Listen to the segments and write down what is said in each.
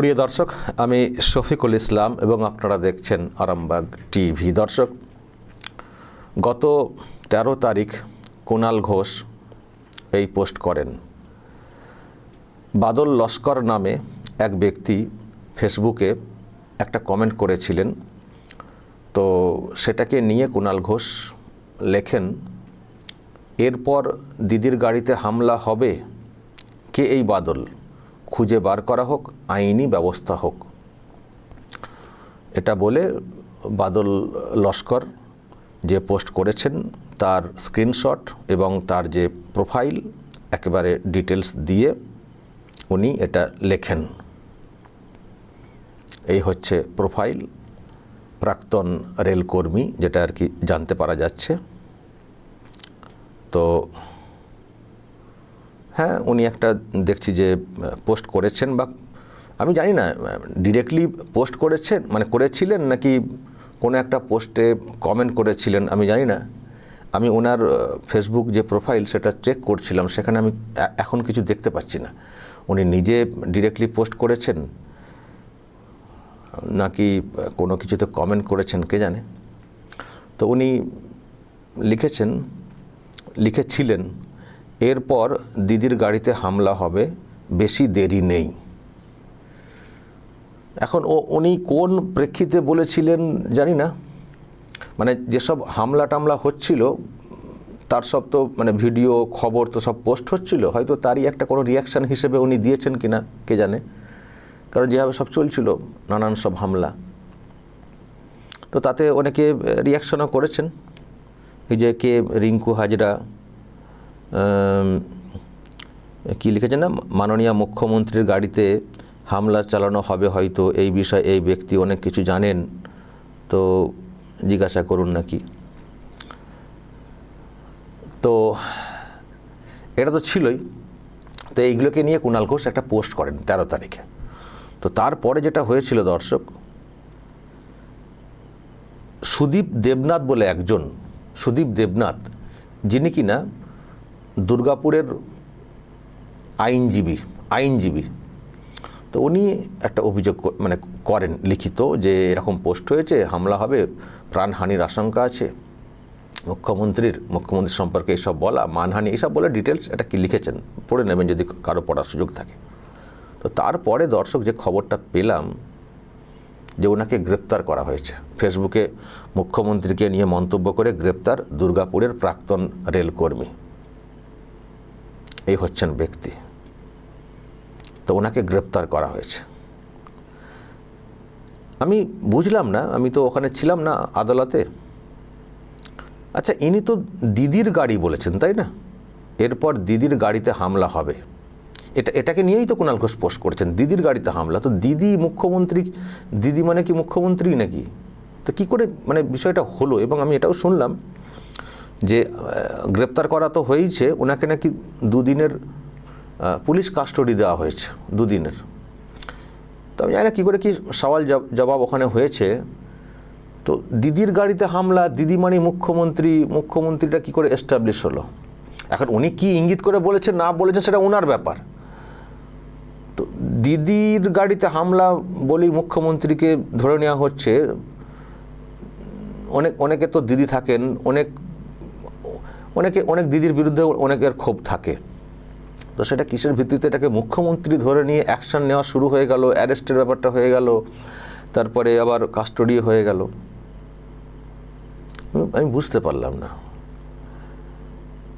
প্রিয় দর্শক, আমি শফিকুল ইসলাম এবং আপনারা দেখছেন আরামবাগ টিভি। দর্শক, গত তেরো তারিখ কুণাল ঘোষ এই পোস্ট করেন। বাদল লস্কর নামে এক ব্যক্তি ফেসবুকে একটা কমেন্ট করেছিলেন। তো সেটাকে নিয়ে কুণাল ঘোষ লেখেন, এরপর দিদির গাড়িতে হামলা হবে? কে এই বাদল? খুঁজে বার করা হোক, আইনি ব্যবস্থা হোক। এটা বলে বাদল লস্কর যে পোস্ট করেছেন, তার স্ক্রিনশট এবং তার যে প্রোফাইল, একেবারে ডিটেলস দিয়ে উনি এটা লেখেন। এই হচ্ছে প্রোফাইল, প্রাক্তন রেলকর্মী, যেটা আর কি জানতে পারা যাচ্ছে। তো হ্যাঁ উনি একটা দেখছি যে, পোস্ট করেছেন বা আমি জানি না ডিরেক্টলি পোস্ট করেছেন মানে করেছিলেন নাকি কোনো একটা পোস্টে কমেন্ট করেছিলেন, আমি জানি না। আমি ওনার ফেসবুক যে প্রোফাইল সেটা চেক করছিলাম, সেখানে আমি এখন কিছু দেখতে পাচ্ছি না। উনি নিজে ডিরেক্টলি পোস্ট করেছেন, নাকি কোনো কিছুতে কমেন্ট করেছেন, কে জানে? তো উনি লিখেছেন, লিখেছিলেন এরপর দিদির গাড়িতে হামলা হবে, বেশি দেরি নেই। এখন ও, উনি কোন প্রেক্ষিতে বলেছিলেন জানি না। মানে যেসব হামলা টামলা হচ্ছিল, তার সব তো মানে ভিডিও, খবর তো সব পোস্ট হচ্ছিল, হয়তো তারই একটা কোনো রিয়াকশান হিসেবে উনি দিয়েছেন কি না, কে জানে। কারণ যেভাবে সব চলছিল, নানান সব হামলা। তো তাতে অনেকে রিয়াকশনও করেছেন। এই যে কে, রিঙ্কু হাজরা কি লিখেছেন না? মাননীয় মুখ্যমন্ত্রীর গাড়িতে হামলা চালানো হবে হয়তো, এই বিষয়ে এই ব্যক্তি অনেক কিছু জানেন, তো জিজ্ঞাসা করুন নাকি। তো এটা তো ছিলই। তো এইগুলোকে নিয়ে কুণাল ঘোষ একটা পোস্ট করেন তেরো তারিখে। তো তারপরে যেটা হয়েছিল দর্শক, সুদীপ দেবনাথ বলে একজন, সুদীপ দেবনাথ, যিনি কিনা দুর্গাপুরের আইনজীবী আইনজীবী। তো উনি একটা অভিযোগ মানে করেন লিখিত যে এরকম পোস্ট হয়েছে, হামলা হবে, প্রাণহানির আশঙ্কা আছে। মুখ্যমন্ত্রীর মুখ্যমন্ত্রী সম্পর্কে এইসব বলা, মানহানি, এসব বলে ডিটেলস এটা কি লিখেছেন, পড়ে নেবেন যদি কারও পড়ার সুযোগ থাকে। তো তারপরে দর্শক যে খবরটা পেলাম, যে ওনাকে গ্রেপ্তার করা হয়েছে। ফেসবুকে মুখ্যমন্ত্রীকে নিয়ে মন্তব্য করে গ্রেপ্তার দুর্গাপুরের প্রাক্তন রেলকর্মী। এই হচ্ছেন ব্যক্তি। তো ওনাকে গ্রেপ্তার করা হয়েছে। আমি বুঝলাম না, আমি তো ওখানে ছিলাম না আদালতে। আচ্ছা ইনি তো দিদির গাড়ি বলেছেন, তাই না? এরপর দিদির গাড়িতে হামলা হবে। এটা, এটাকে নিয়েই তো কুণাল ঘোষ পোস্ট করেছেন, দিদির গাড়িতে হামলা। তো দিদি মুখ্যমন্ত্রী, দিদি মানে কি মুখ্যমন্ত্রী নাকি? তো কি করে মানে বিষয়টা হলো, এবং আমি এটাও শুনলাম যে গ্রেপ্তার করা তো হয়েছে ওনাকে নাকি দুদিনের পুলিশ কাস্টডি দেওয়া হয়েছে, দুদিনের। তো আমি জানি না কী করে কি সওয়াল জব- জবাব ওখানে হয়েছে। তো দিদির গাড়িতে হামলা, দিদি মানে মুখ্যমন্ত্রী, মুখ্যমন্ত্রীটা কি করে এস্টাবলিশ হলো? এখন উনি কি ইঙ্গিত করে বলেছেন না বলেছেন সেটা ওনার ব্যাপার। তো দিদির গাড়িতে হামলা বলেই মুখ্যমন্ত্রীকে ধরে নেওয়া হচ্ছে। অনেক, অনেকে তো দিদি থাকেন, অনেক অনেকে, অনেক দিদির বিরুদ্ধে অনেকের ক্ষোভ থাকে। তো সেটা কিসের ভিত্তিতে? এটাকে মুখ্যমন্ত্রী ধরে নিয়ে অ্যাকশন নেওয়া শুরু হয়ে গেল অ্যারেস্টের ব্যাপারটা হয়ে গেল, তারপরে আবার কাস্টডি হয়ে গেল। আমি- বুঝতে পারলাম না।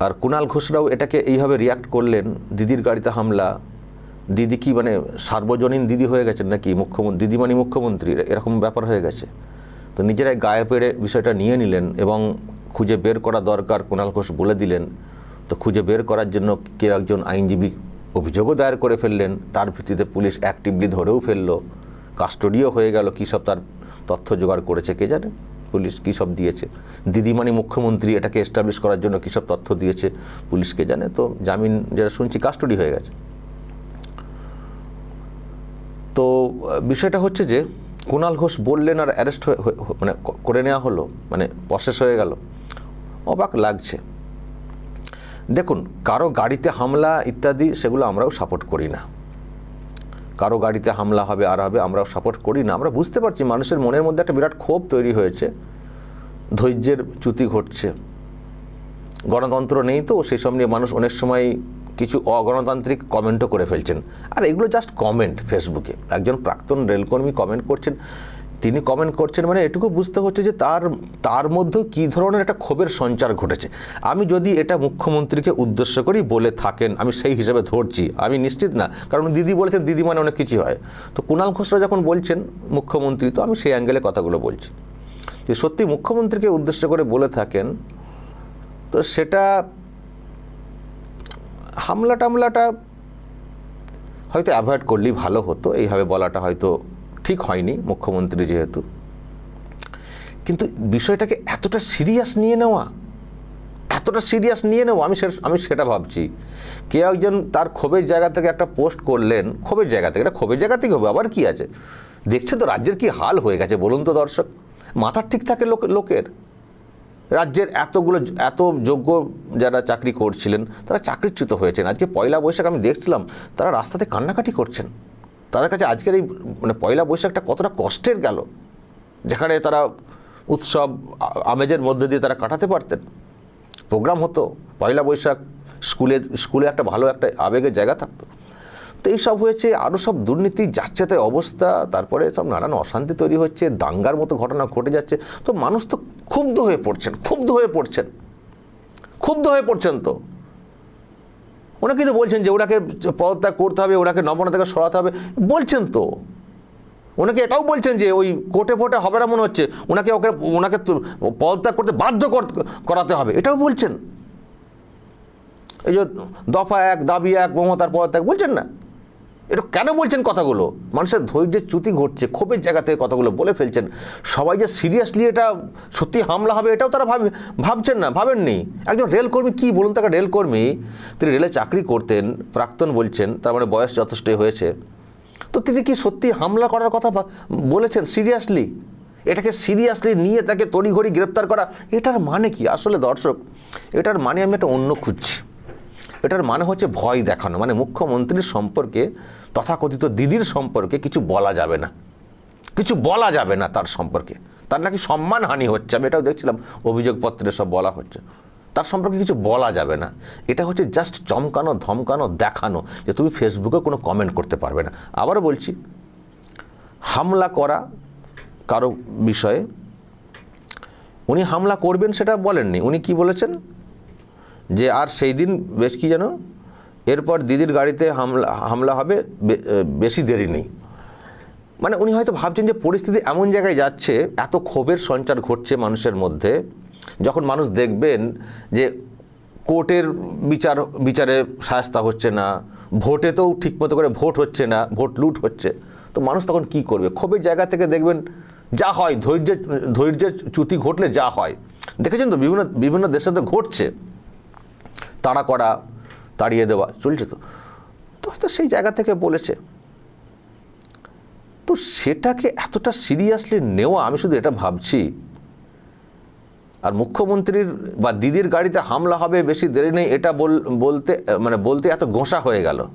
আর কুণাল ঘোষরাও এটাকে এইভাবে রিয়াক্ট করলেন, দিদির গাড়িতে হামলা। দিদি কি মানে সার্বজনীন দিদি হয়ে গেছেন নাকি মুখ্যমন্ত্রী? দিদি মানে মুখ্যমন্ত্রী, এরকম ব্যাপার হয়ে গেছে। তো নিজেরাই গায়ে পেড়ে বিষয়টা নিয়ে নিলেন এবং খুঁজে বের করা দরকার কুণাল ঘোষ বলে দিলেন। তো খুঁজে বের করার জন্য কেউ একজন আইনজীবী অভিযোগও দায়ের করে ফেললেন। তার ভিত্তিতে পুলিশ অ্যাক্টিভলি ধরেও ফেলল। কাস্টডিও হয়ে গেল, কী সব তার তথ্য জোগাড় করেছে কে জানে? পুলিশ কী সব দিয়েছে? দিদিমানি মুখ্যমন্ত্রী এটাকে এস্টাবলিশ করার জন্য কী সব তথ্য দিয়েছে পুলিশকে জানে? তো জামিন যেটা শুনছি কাস্টডি হয়ে গেছে। তো বিষয়টা হচ্ছে যে কুণাল ঘোষ বললেন আর অ্যারেস্ট হয়ে মানে করে নেওয়া হলো মানে প্রসেস হয়ে গেল। অবাক লাগছে। দেখুন, কারও গাড়িতে হামলা ইত্যাদি, সেগুলো আমরাও সাপোর্ট করি না। কারও গাড়িতে হামলা হবে, আর হবে, আমরাও সাপোর্ট করি না। আমরা বুঝতে পারছি মানুষের মনের মধ্যে একটা বিরাট ক্ষোভ তৈরি হয়েছে। ধৈর্যের চ্যুতি ঘটছে। গণতন্ত্র নেই তো সেই সব নিয়ে মানুষ অনেক সময় কিছু অগণতান্ত্রিক কমেন্টও করে ফেলছেন। আর এগুলো জাস্ট কমেন্ট ফেসবুকে একজন প্রাক্তন রেলকর্মী কমেন্ট করছেন তিনি কমেন্ট করছেন মানে এটুকু বুঝতে হচ্ছে যে তার তার মধ্যেও কী ধরনের একটা ক্ষোভের সঞ্চার ঘটেছে। আমি যদি এটা মুখ্যমন্ত্রীকে উদ্দেশ্য করেই বলে থাকেন, আমি সেই হিসাবে ধরছি, আমি নিশ্চিত না। কারণ দিদি বলেছেন, দিদি মানে অনেক কিছু হয়। তো কুণাল ঘোষরা যখন বলছেন মুখ্যমন্ত্রী, তো আমি সেই অ্যাঙ্গেলে কথাগুলো বলছি। যে সত্যি মুখ্যমন্ত্রীকে উদ্দেশ্য করে বলে থাকেন, তো সেটা হামলা টামলাটা হয়তো অ্যাভয়েড করলেই ভালো হতো। এইভাবে বলাটা হয়তো ঠিক হয়নি মুখ্যমন্ত্রী যেহেতু। কিন্তু বিষয়টাকে এতটা সিরিয়াস নিয়ে নেওয়া, এতটা সিরিয়াস নিয়ে নেওয়া, আমি আমি সেটা ভাবছি। কে একজন তার ক্ষোভের জায়গা থেকে একটা পোস্ট করলেন, ক্ষোভের জায়গা থেকে, এটা ক্ষোভের জায়গা থেকে হবে, আবার কি আছে? দেখছেন তো রাজ্যের কি হাল হয়ে গেছে, বলুন তো দর্শক। মাথার ঠিক থাকে লোক লোকের। রাজ্যের এতগুলো এত যোগ্য যারা চাকরি করছিলেন, তারা চাকরিচ্যুত হয়েছেন। আজকে পয়লা বৈশাখ আমি দেখছিলাম, তারা রাস্তাতে কান্নাকাটি করছেন। তাদের কাছে আজকের এই মানে পয়লা বৈশাখটা কতটা কষ্টের গেল, যেখানে তারা উৎসব আমেজের মধ্যে দিয়ে তারা কাটাতে পারতেন। প্রোগ্রাম হতো, পয়লা বৈশাখ স্কুলে স্কুলে একটা ভালো একটা আবেগের জায়গা থাকতো। তো এইসব হয়েছে আরও সব দুর্নীতি যাচ্ছে তাই অবস্থা, তারপরে সব নানান অশান্তি তৈরি হচ্ছে, দাঙ্গার মতো ঘটনা ঘটে যাচ্ছে। তো মানুষ তো ক্ষুব্ধ হয়ে পড়ছেন, ক্ষুব্ধ হয়ে পড়ছেন, ক্ষুব্ধ হয়ে পড়ছেন তো। ওনাকে কিন্তু বলছেন যে ওনাকে পদত্যাগ করতে হবে, ওনাকে নবনা থেকে সরাতে হবে। বলছেন তো। ওনাকে এটাও বলছেন যে ওই কোটে ফোটে হবে না মনে হচ্ছে। ওনাকে ওকে, ওনাকে পদত্যাগ করতে বাধ্য কর- করাতে হবে। এটাও বলছেন। এই যে দফা এক, দাবি এক, মমতার পদত্যাগ, বলছেন না? এটা কেন বলছেন কথাগুলো? মানুষের ধৈর্যের চ্যুতি ঘটছে, ক্ষোভের জায়গা থেকে কথাগুলো বলে ফেলছেন। সবাই যে সিরিয়াসলি এটা সত্যি হামলা হবে এটাও তারা ভাব ভাবছেন না, ভাবেননি। একজন রেলকর্মী কী বলুন তাকে রেলকর্মী তিনি রেলে চাকরি করতেন, প্রাক্তন বলছেন, তার মানে বয়স যথেষ্টই হয়েছে। তো তিনি কি সত্যি হামলা করার কথা বলেছেন সিরিয়াসলি এটাকে সিরিয়াসলি নিয়ে তাকে তড়িঘড়ি গ্রেপ্তার করা, এটার মানে কি? আসলে দর্শক, এটার মানে আমি একটা অন্য খুঁজছি। এটার মানে হচ্ছে ভয় দেখানো মানে মুখ্যমন্ত্রীর সম্পর্কে, তথাকথিত দিদির সম্পর্কে কিছু বলা যাবে না। কিছু বলা যাবে না তার সম্পর্কে। তার নাকি সম্মানহানি হচ্ছে, আমি এটাও দেখছিলাম, অভিযোগপত্রে সব বলা হচ্ছে। তার সম্পর্কে কিছু বলা যাবে না। এটা হচ্ছে জাস্ট চমকানো, ধমকানো, দেখানো, যে তুমি ফেসবুকে কোনো কমেন্ট করতে পারবে না। আবারও বলছি, হামলা করা কারও বিষয়ে, উনি হামলা করবেন সেটা বলেননি। উনি কি বলেছেন? যে আর সেই দিন বেশ কি যেন? এরপর দিদির গাড়িতে হামলা হামলা হবে বেশি দেরি নেই। মানে উনি হয়তো ভাবছেন যে পরিস্থিতি এমন জায়গায় যাচ্ছে, এত ক্ষোভের সঞ্চার ঘটছে মানুষের মধ্যে, যখন মানুষ দেখবেন যে কোর্টের বিচার, বিচারে সায়স্তা হচ্ছে না ভোটেতেও ঠিকমতো করে ভোট হচ্ছে না, ভোট লুট হচ্ছে, তো মানুষ তখন কি করবে? ক্ষোভের জায়গা থেকে দেখবেন যা হয়, ধৈর্যের ধৈর্যের চ্যুতি ঘটলে যা হয়। দেখেছেন তো বিভিন্ন বিভিন্ন দেশে তো ঘটছে। তাড়া করা, তাড়িয়ে দেওয়া চলছে তো। তো হয়তো সেই জায়গা থেকে বলেছে। তো সেটাকে এতটা সিরিয়াসলি নেওয়া, আমি শুধু এটা ভাবছি। আর মুখ্যমন্ত্রীর বা দিদির গাড়িতে হামলা হবে বেশি দেরি নেই, এটা বল- বলতে মানে বলতে এত গোঁসা হয়ে গেল।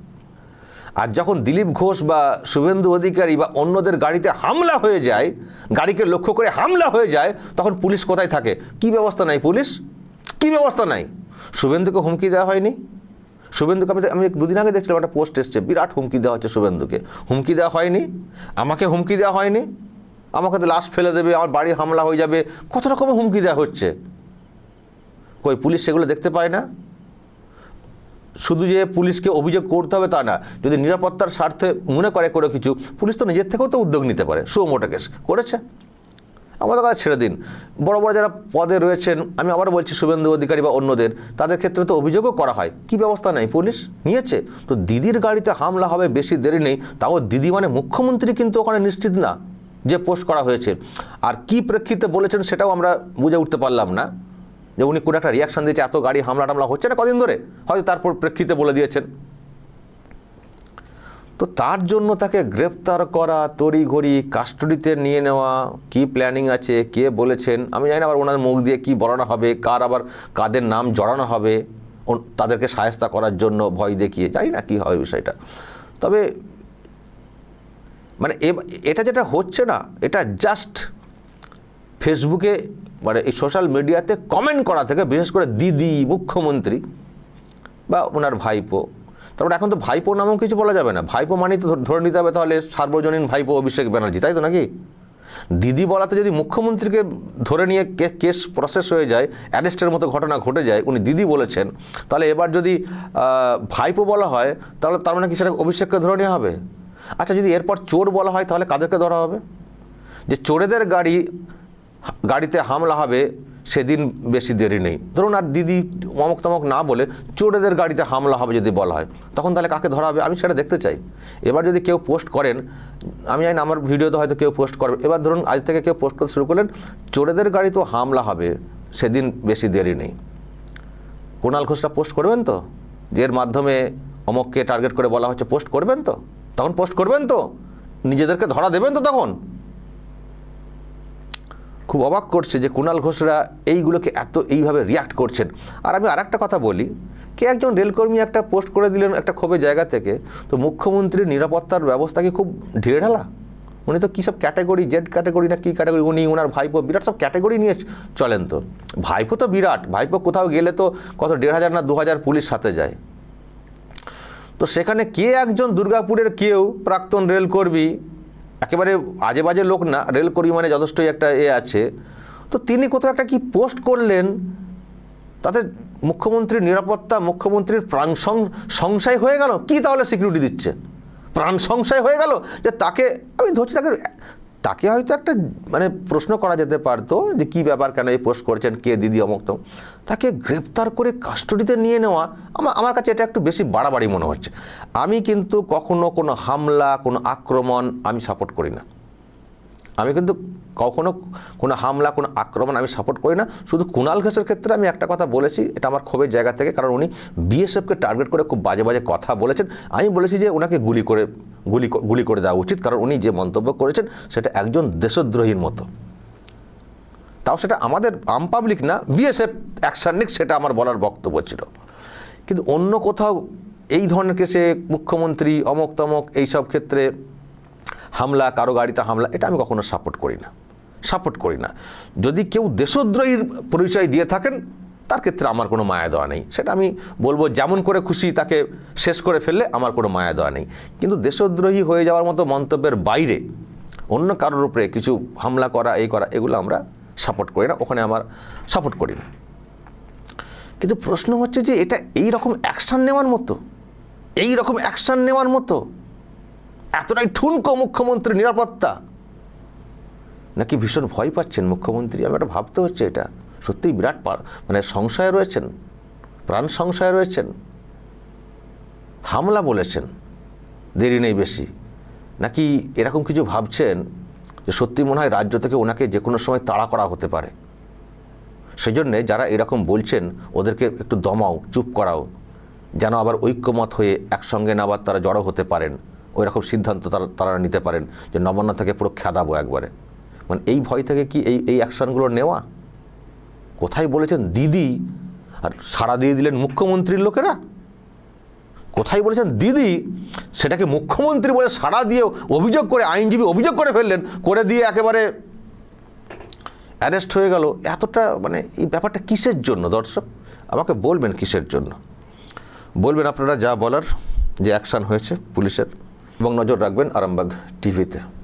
আর যখন দিলীপ ঘোষ বা শুভেন্দু অধিকারী বা অন্যদের গাড়িতে হামলা হয়ে যায়, গাড়িকে লক্ষ্য করে হামলা হয়ে যায়, তখন পুলিশ কোথায় থাকে? কি ব্যবস্থা নাই পুলিশ? কি ব্যবস্থা নাই? শুভেন্দুকে হুমকি দেওয়া হয়নি? শুভেন্দুকে আমি আমি দুদিন আগে দেখছিলাম, একটা পোস্ট এসছে, বিরাট হুমকি দেওয়া হচ্ছে শুভেন্দুকে। হুমকি দেওয়া হয়নি? আমাকে হুমকি দেওয়া হয়নি? আমাকে তো লাশ ফেলে দেবে, আমার বাড়ি হামলা হয়ে যাবে, কত রকমের হুমকি দেওয়া হচ্ছে? কই, পুলিশ সেগুলো দেখতে পায় না? শুধু যে পুলিশকে অভিযোগ করতে হবে তা না, যদি নিরাপত্তার স্বার্থে মনে করে কোনো কিছু, পুলিশ তো নিজের থেকেও তো উদ্যোগ নিতে পারে। সুমোটা কেস করেছে? আমাদের কাছে ছেড়ে দিন। বড় বড় যারা পদে রয়েছেন, আমি আবার বলছি শুভেন্দু অধিকারী বা অন্যদের, তাদের ক্ষেত্রে তো অভিযোগও করা হয়। কি ব্যবস্থা নেই? পুলিশ নিয়েছে। তো দিদির গাড়িতে হামলা হবে বেশি দেরি নেই, তাও দিদি মানে মুখ্যমন্ত্রী কিন্তু ওখানে নিশ্চিত না যে পোস্ট করা হয়েছে। আর কি প্রেক্ষিতে বলেছেন সেটাও আমরা বুঝে উঠতে পারলাম না। যে উনি কোনো একটা রিয়াকশন দিয়েছে, এত গাড়ি হামলা টামলা হচ্ছে না কদিন ধরে? হয়তো তারপর প্রেক্ষিতে বলে দিয়েছেন। তো তার জন্য তাকে গ্রেপ্তার করা, তড়িঘড়ি কাস্টডিতে নিয়ে নেওয়া, কি প্ল্যানিং আছে, কে বলেছেন, আমি জানি না আবার ওনার মুখ দিয়ে কি বলানো হবে, কার আবার কাদের নাম জড়ানো হবে তাদেরকে সায়স্তা করার জন্য ভয় দেখিয়ে, জানি না কী হবে বিষয়টা। তবে মানে এটা যেটা হচ্ছে না, এটা জাস্ট ফেসবুকে মানে এই সোশ্যাল মিডিয়াতে কমেন্ট করা থেকে, বিশেষ করে দিদি, মুখ্যমন্ত্রী বা ওনার ভাইপো তারপরে এখন তো ভাইপো নামেও কিছু বলা যাবে না। ভাইপো মানেই তো ধর- নিতে হবে তাহলে সার্বজনীন ভাইপো অভিষেক ব্যানার্জি, তাই তো নাকি? দিদি বলাতে যদি মুখ্যমন্ত্রীকে ধরে নিয়ে কেস প্রসেস হয়ে যায় অ্যারেস্টের মতো ঘটনা ঘটে যায়, উনি দিদি বলেছেন, তাহলে এবার যদি ভাইপো বলা হয়, তাহলে তার মানে কি সেটা অভিষেককে ধরে নেওয়া হবে? আচ্ছা যদি এরপর চোর বলা হয়, তাহলে কাদেরকে ধরা হবে? যে চোরেদের গাড়ি, গাড়িতে হামলা হবে সেদিন বেশি দেরি নেই। ধরুন আর দিদি অমক তমক না বলে চোরেদের গাড়িতে হামলা হবে যদি বলা হয়, তখন তাহলে কাকে ধরা হবে? আমি সেটা দেখতে চাই। এবার যদি কেউ পোস্ট করেন, আমি জানি আমার ভিডিওতে হয়তো কেউ পোস্ট করবে। এবার ধরুন আজ থেকে কেউ পোস্ট করতে শুরু করলেন, চোরেদের গাড়ি তো হামলা হবে, সেদিন বেশি দেরি নেই। কুণাল ঘোষরা পোস্ট করবেন তো? যে এর মাধ্যমে অমককে টার্গেট করে বলা হচ্ছে, পোস্ট করবেন তো? তখন পোস্ট করবেন তো? নিজেদেরকে ধরা দেবেন তো তখন? খুব অবাক করছে যে কুণাল ঘোষরা এইগুলোকে এত এইভাবে রিয়াক্ট করছেন। আর আমি আর একটা কথা বলি, কে একজন রেলকর্মী একটা পোস্ট করে দিলেন একটা ক্ষোভের জায়গা থেকে, তো মুখ্যমন্ত্রীর নিরাপত্তার ব্যবস্থা কি খুব ঢিলে ঢালা? উনি তো কী সব ক্যাটাগরি জেড ক্যাটাগরি না কী ক্যাটাগরি উনি ওনার ভাইপো, বিরাট সব ক্যাটাগরি নিয়ে চলেন তো। ভাইপো তো বিরাট, ভাইপো কোথাও গেলে তো কত দেড় হাজার না দু হাজার পুলিশ সাথে যায়। তো সেখানে কে একজন দুর্গাপুরের কেউ প্রাক্তন রেলকর্মী একেবারে আজে বাজে লোক না রেলকর্মী মানে যথেষ্টই একটা এ আছে। তো তিনি কোথাও একটা কি পোস্ট করলেন, তাতে মুখ্যমন্ত্রীর নিরাপত্তা, মুখ্যমন্ত্রীর প্রাণ সংশয় হয়ে গেল? কি তাহলে সিকিউরিটি দিচ্ছে? প্রাণ সংশয় হয়ে গেল যে তাকে, আমি ধরছি তাকে তাকে হয়তো একটা মানে প্রশ্ন করা যেতে পারতো যে কী ব্যাপার কেন এই পোস্ট করছেন, কে দিদি অমক তো তাকে গ্রেপ্তার করে কাস্টডিতে নিয়ে নেওয়া আমার আমার কাছে এটা একটু বেশি বাড়াবাড়ি মনে হচ্ছে। আমি কিন্তু কখনো কোনো হামলা, কোনো আক্রমণ আমি সাপোর্ট করি না। আমি কিন্তু কখনো কোনো হামলা, কোনো আক্রমণ আমি সাপোর্ট করি না। শুধু কুণাল ঘোষের ক্ষেত্রে আমি একটা কথা বলেছি, এটা আমার ক্ষোভের জায়গা থেকে, কারণ উনি বিএসএফকে টার্গেট করে খুব বাজে বাজে কথা বলেছেন। আমি বলেছি যে ওনাকে গুলি করে, গুলি গুলি করে দেওয়া উচিত, কারণ উনি যে মন্তব্য করেছেন, সেটা একজন দেশদ্রোহীর মতো। তাও সেটা আমাদের আম পাবলিক না বিএসএফ অ্যাকশান নিক, সেটা আমার বলার বক্তব্য ছিল। কিন্তু অন্য কোথাও এই ধরনের কেসে মুখ্যমন্ত্রী অমক তমক এইসব ক্ষেত্রে হামলা, কারও গাড়িতে হামলা, এটা আমি কখনো সাপোর্ট করি না। সাপোর্ট করি না। যদি কেউ দেশদ্রোহীর পরিচয় দিয়ে থাকেন, তার ক্ষেত্রে আমার কোনো মায়া দেওয়া নেই। সেটা আমি বলব, যেমন করে খুশি তাকে শেষ করে ফেললে আমার কোনো মায়া দেওয়া নেই। কিন্তু দেশদ্রোহী হয়ে যাওয়ার মতো মন্তব্যের বাইরে অন্য কারোর উপরে কিছু হামলা করা, এই করা, এগুলো আমরা সাপোর্ট করি না। ওখানে আমার সাপোর্ট করি না। কিন্তু প্রশ্ন হচ্ছে যে, এটা এই রকম অ্যাকশান নেওয়ার মতো? এই রকম অ্যাকশান নেওয়ার মতো? এতটাই ঠুনকো মুখ্যমন্ত্রী নিরাপত্তা। নাকি ভীষণ ভয় পাচ্ছেন মুখ্যমন্ত্রী? আমি একটা ভাবতে হচ্ছে এটা। সত্যিই বিরাট মানে সংশয়ে রয়েছেন, প্রাণ সংশয়ে রয়েছেন। হামলা বলেছেন, দেরি নেই বেশি। নাকি এরকম কিছু ভাবছেন যে সত্যি মনে হয় রাজ্য থেকে ওনাকে যে কোনো সময় তাড়া করা হতে পারে? সেই জন্যে যারা এরকম বলছেন, ওদেরকে একটু দমাও, চুপ করাও। যেন আবার ঐক্যমত হয়ে একসঙ্গে না আবার তারা জড়ো হতে পারেন। ওই রকম সিদ্ধান্ত তারা নিতে পারেন যে নবান্ন থেকে পুরো খেদাবো একবারে। মানে এই ভয় থেকে কি এই এই অ্যাকশানগুলো নেওয়া? কোথায় বলেছেন দিদি? আর সাড়া দিয়ে দিলেন মুখ্যমন্ত্রীর লোকেরা? কোথায় বলেছেন দিদি? সেটাকে মুখ্যমন্ত্রী বলে সাড়া দিয়ে অভিযোগ করে, আইনজীবী অভিযোগ করে ফেললেন, করে দিয়ে একেবারে অ্যারেস্ট হয়ে গেল। এতটা মানে এই ব্যাপারটা কিসের জন্য দর্শক? আমাকে বলবেন কিসের জন্য? বলবেন আপনারা যা বলার যে অ্যাকশান হয়েছে পুলিশের। এবং নজর রাখবেন আরামবাগ টিভিতে।